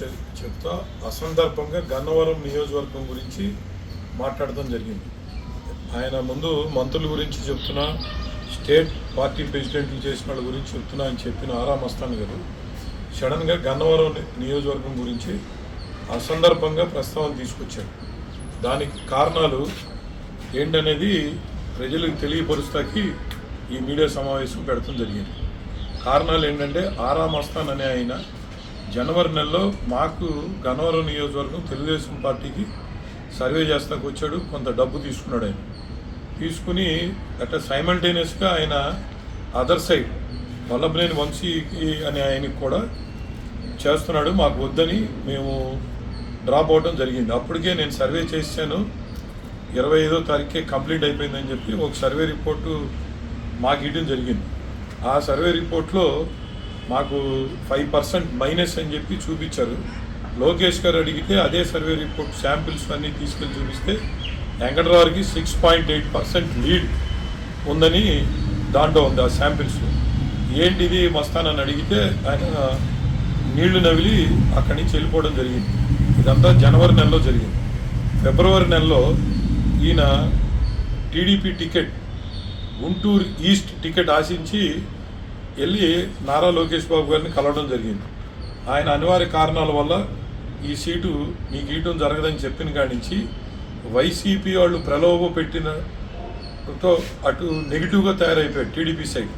చెప్తా అసందర్భంగా గన్నవరం నియోజకవర్గం గురించి మాట్లాడడం జరిగింది. ఆయన ముందు మంత్రుల గురించి చెప్తున్నా స్టేట్ పార్టీ ప్రెసిడెంట్లు చేసిన వాళ్ళ గురించి చెప్తున్నా అని చెప్పిన ఆరా మస్తాన్ గారు సడన్గా గన్నవరం నియోజకవర్గం గురించి అసందర్భంగా ప్రస్తావన తీసుకొచ్చారు. దానికి కారణాలు ఏంటనేది ప్రజలకు తెలియపరుస్తాకి ఈ మీడియా సమావేశం పెడతాం జరిగింది. కారణాలు ఏంటంటే ఆరా మస్తాన్ అనే ఆయన జనవరి నెలలో మాకు గన్నవరం నియోజకవర్గం తెలుగుదేశం పార్టీకి సర్వే చేస్తాకు వచ్చాడు. కొంత డబ్బు తీసుకున్నాడు ఆయన. తీసుకుని అట్లా సైమల్టేనియస్గా ఆయన అదర్ సైడ్ వల్లభనేని వంశీకి అనే ఆయనకి కూడా చేస్తున్నాడు. మాకు వద్దని మేము డ్రాప్ అవడం జరిగింది. అప్పటికే నేను సర్వే చేశాను. ఇరవై ఐదో తారీఖే కంప్లీట్ అయిపోయిందని చెప్పి ఒక సర్వే రిపోర్టు మాకు ఇవ్వడం జరిగింది. ఆ సర్వే రిపోర్ట్లో మాకు ఫైవ్ పర్సెంట్ మైనస్ అని చెప్పి చూపించారు. లోకేష్ గారు అడిగితే అదే సర్వే రిపోర్ట్ శాంపిల్స్ అన్నీ తీసుకెళ్ళి చూపిస్తే వెంకటరావుకి six point eight percent lead ఉందని దాంట్లో ఉంది ఆ శాంపిల్స్. ఏంటిది మస్తానని అడిగితే ఆయన నీళ్ళు నవిలి అక్కడి నుంచి వెళ్ళిపోవడం జరిగింది. ఇదంతా జనవరి నెలలో జరిగింది. ఫిబ్రవరి నెలలో ఈయన TDP ticket Guntur east ticket ఆశించి వెళ్ళి నారా లోకేష్ బాబు గారిని కలవడం జరిగింది. ఆయన అనివార్య కారణాల వల్ల ఈ సీటు మీకు ఇవ్వడం జరగదని చెప్పిన కాడి నుంచి వైసీపీ వాళ్ళు ప్రలోభ పెట్టిన తో అటు నెగిటివ్గా తయారైపోయాడు టీడీపీ సైడ్.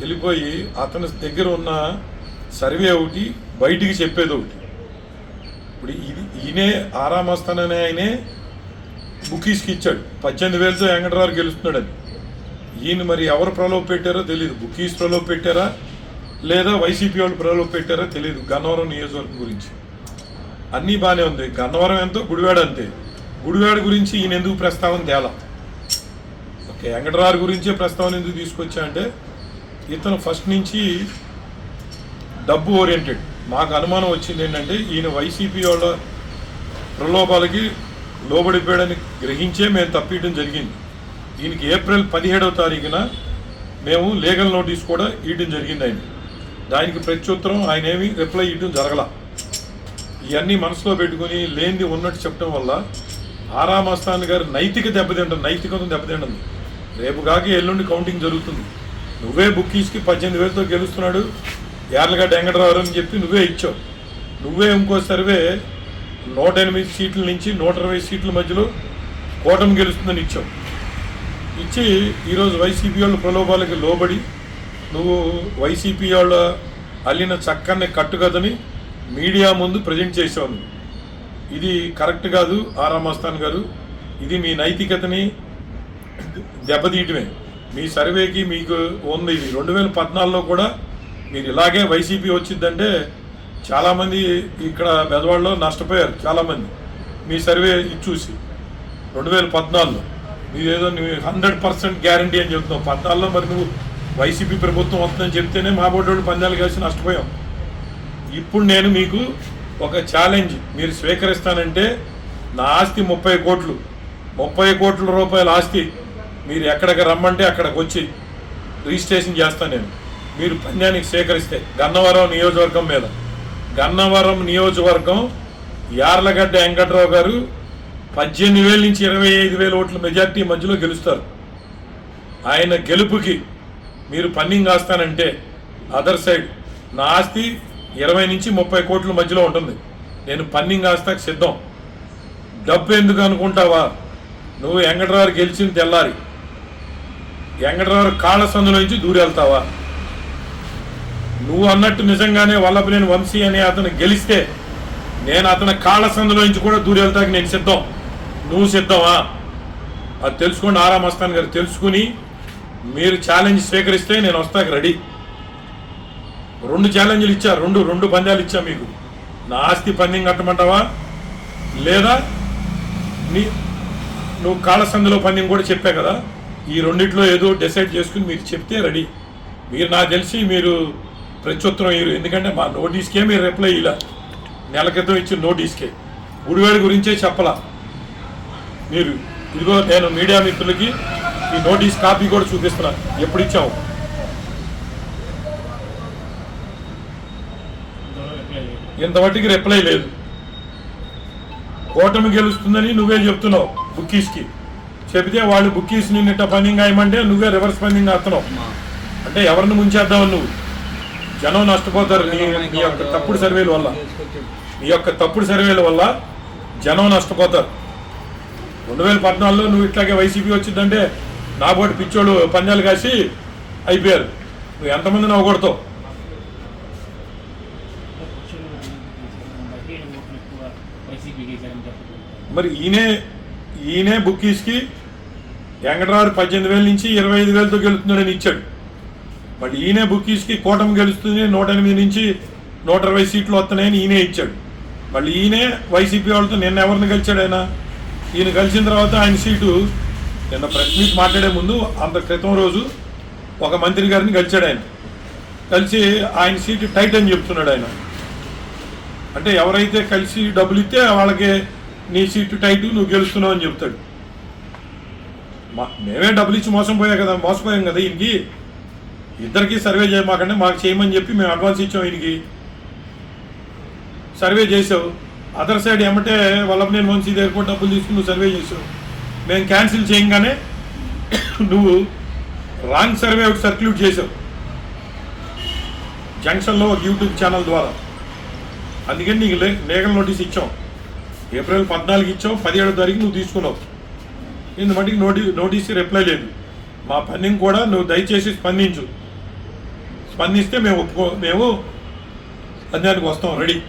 వెళ్ళిపోయి అతని దగ్గర ఉన్న సర్వే ఒకటి బయటికి చెప్పేది ఒకటి. ఇప్పుడు ఇది ఈయనే ఆరామస్తాననే ఆయనే బుకీస్కి ఇచ్చాడు. పద్దెనిమిది వేలతో వెంకటరావు గెలుస్తున్నాడని. ఈయన మరి ఎవరు ప్రలోభ పెట్టారో తెలియదు బుకీస్ ప్రలోభ పెట్టారా? లేదా వైసీపీ వాళ్ళు ప్రలోభ పెట్టారో తెలియదు గన్నవరం నియోజకవర్గం గురించి. అన్నీ బాగానే ఉంది. గన్నవరం ఎంతో గుడివాడ అంతే. గుడివాడ గురించి ఈయన ఎందుకు ప్రస్తావన తేలా? ఓకే వెంకటరారు గురించే ప్రస్తావన ఎందుకు తీసుకొచ్చా అంటే ఇతను ఫస్ట్ నుంచి డబ్బు ఓరియంటెడ్ మాకు అనుమానం వచ్చింది ఏంటంటే ఈయన వైసీపీ వాళ్ళ ప్రలోభాలకి లోబడిపోయాడని గ్రహించే మేము తప్పియడం జరిగింది. దీనికి ఏప్రిల్ పదిహేడవ తారీఖున మేము లీగల్ నోటీస్ కూడా ఇవ్వడం జరిగింది ఆయన దానికి ప్రత్యుత్తరం ఆయన ఏమి రిప్లై ఇవ్వడం జరగల. ఇవన్నీ మనసులో పెట్టుకుని లేనిది ఉన్నట్టు చెప్పడం వల్ల ఆరామస్థాన్ గారు నైతిక దెబ్బతింటుంది నైతికత దెబ్బతింటుంది. రేపు కాక ఎల్లుండి కౌంటింగ్ జరుగుతుంది. నువ్వే బుక్కీస్కి పద్దెనిమిది వేలతో గెలుస్తున్నాడు. యార్లగడ్డ వెంకటరావు అని చెప్పి నువ్వే ఇచ్చావు. నువ్వే ఇంకో సర్వే నూట ఎనిమిది సీట్ల నుంచి నూట ఇరవై సీట్ల మధ్యలో కూటమి గెలుస్తుందని ఇచ్చావు. ఇచ్చి ఈరోజు వైసీపీ వాళ్ళ ప్రలోభాలకి లోబడి నువ్వు వైసీపీ వాళ్ళ అల్లిన చక్కని కట్టుకథని మీడియా ముందు ప్రజెంట్ చేసావు ఇది కరెక్ట్ కాదు ఆరామస్థాన్ గారు. ఇది మీ నైతికతని దెబ్బతీయటమే. మీ సర్వేకి మీకు ఉంది ఇది. రెండు వేల పద్నాలుగులో కూడా మీరు ఇలాగే వైసీపీ వచ్చిందంటే చాలామంది ఇక్కడ బెదవాడలో నష్టపోయారు చాలామంది. మీ సర్వే ఇది చూసి. రెండు వేల పద్నాలుగులో. మీరేదో నువ్వు హండ్రెడ్ పర్సెంట్ గ్యారంటీ అని చెప్తున్నావు. పద్నాలుగులో మరి నువ్వు వైసీపీ ప్రభుత్వం వస్తుందని చెప్తేనే మా బోర్డు పందాలు కలిసి నష్టపోయాం. ఇప్పుడు నేను మీకు ఒక ఛాలెంజ్ మీరు స్వీకరిస్తానంటే నా ఆస్తి ముప్పై కోట్లు. ముప్పై కోట్ల రూపాయల ఆస్తి మీరు ఎక్కడికి రమ్మంటే అక్కడికి వచ్చి రిజిస్ట్రేషన్ చేస్తాను నేను. మీరు పంద్యానికి స్వీకరిస్తే గన్నవరం నియోజకవర్గం మీద. గన్నవరం నియోజకవర్గం యార్లగడ్డ వెంకట్రావు గారు పద్దెనిమిది వేల నుంచి ఇరవై ఐదు వేల ఓట్ల మెజార్టీ మధ్యలో గెలుస్తారు. ఆయన గెలుపుకి మీరు పన్నింగ్ కాస్తానంటే అదర్ సైడ్ నా ఆస్తి ఇరవై నుంచి ముప్పై కోట్ల మధ్యలో ఉంటుంది. నేను పన్నింగ్ కాస్తాకు సిద్ధం. డబ్బు ఎందుకు అనుకుంటావా? నువ్వు వెంకటరావు గెలిచిన తెల్లారి. వెంకటరావు కాళ్ళ సందులో నుంచి దూరి వెళ్తావా? నువ్వు అన్నట్టు నిజంగానే వల్లభనేని వంశీ అనే అతను గెలిస్తే నేను అతని కాళ్ళ సందులో నుంచి కూడా దూరి వెళ్తాకి నేను సిద్ధం. నువ్వు సిద్ధమా? అది తెలుసుకోండి ఆరా మస్తాన్ గారు. తెలుసుకుని మీరు ఛాలెంజ్ స్వీకరిస్తే నేను వస్తాకి రెడీ. రెండు ఛాలెంజ్లు ఇచ్చా రెండు రెండు పందాలు ఇచ్చా మీకు. నా ఆస్తి పందెం కట్టమంటావా? లేదా నీ నువ్వు కాళసందులో పందెం కూడా చెప్పా కదా? ఈ రెండిట్లో ఏదో డిసైడ్ చేసుకుని మీరు చెప్తే రెడీ. మీరు నాకు తెలిసి మీరు ప్రత్యుత్తరం ఇయ్యరు. ఎందుకంటే మా నోటీస్కే మీరు రిప్లై ఇలా నెల క్రితం ఇచ్చిన నోటీస్కే. గుడివాడి గురించే చెప్పలా. మీరు ఇదిగో నేను మీడియా మిత్రులకి ఈ నోటీస్ కాపీ కూడా చూపిస్తున్నా ఎప్పుడు ఇచ్చాము ఇంతవరకు రిప్లై లేదు. ఓటమి గెలుస్తుందని నువ్వే చెప్తున్నావు బుక్కీస్కి. చెబితే వాళ్ళు బుక్కీస్ నిన్నట పనింగ్ అయ్యమంటే నువ్వే రివర్స్ పనింగ్ అవుతున్నావు అంటే ఎవరిని ముంచేద్దావు నువ్వు? జనం నష్టపోతారు నీ నీ యొక్క తప్పుడు సర్వేల వల్ల. నీ యొక్క తప్పుడు సర్వేల వల్ల జనం నష్టపోతారు. రెండు వేల పద్నాలుగులో నువ్వు ఇట్లాగే వైసీపీ వచ్చిందంటే నా పిచ్చోడు పందాలు కాసి అయిపోయారు. నువ్వు ఎంతమంది అవగొడతావు మరి ఈయనే ఈయనే బుక్కీస్కి వెంకటరావు పద్దెనిమిది వేల నుంచి ఇరవై ఐదు వేలతో గెలుస్తున్నాడని ఇచ్చాడు. బట్ ఈయనే బుక్కీస్కి కూటమి గెలుస్తుంది నూట ఎనిమిది నుంచి నూట ఇరవై సీట్లు వస్తున్నాయని ఈయనే ఇచ్చాడు. మళ్ళీ ఈయనే వైసీపీ వాళ్ళతో నిన్న ఎవరిని గెలిచాడు ఆయన? ఈయన కలిసిన తర్వాత ఆయన సీటు నిన్న ప్రెస్ మీట్ మాట్లాడే ముందు అంత క్రితం రోజు ఒక మంత్రి గారిని గెలిచాడు ఆయన. కలిసి ఆయన సీటు టైట్ అని చెప్తున్నాడు ఆయన. అంటే ఎవరైతే కలిసి డబ్బులు ఇస్తే వాళ్ళకి నీ సీటు టైట్ నువ్వు గెలుస్తున్నావు అని చెప్తాడు. మా- మేమే డబ్బులు ఇచ్చి మోసం పోయా కదా మోసపోయాం కదా ఈయనకి. ఇద్దరికి సర్వే చేయమాకండి మాకు చేయమని చెప్పి మేము అడ్వాన్స్ ఇచ్చాం ఈయనకి. సర్వే చేసావు అదర్ సైడ్ ఏమంటే వల్లభనేని వంశీ దగ్గర కూడా డబ్బులు తీసుకుని నువ్వు సర్వే చేసావు. మేము క్యాన్సిల్ చేయంగానే నువ్వు రాంగ్ సర్వే ఒకటి సర్క్యూట్ చేసావు. జంక్షన్లో ఒక యూట్యూబ్ ఛానల్ ద్వారా. అందుకని నీకు లే- లీగల్ నోటీస్ ఇచ్చాం. ఏప్రిల్ పద్నాలుగు ఇచ్చాం పదిహేడో తారీఖు నువ్వు తీసుకున్నావు. ఇంత మటుకు నోటీ నోటీస్ రిప్లై లేదు. మా పనిని కూడా నువ్వు దయచేసి స్పందించు. స్పందిస్తే మేము ఒప్పుకో మేము పందానికి వస్తాం రెడీ.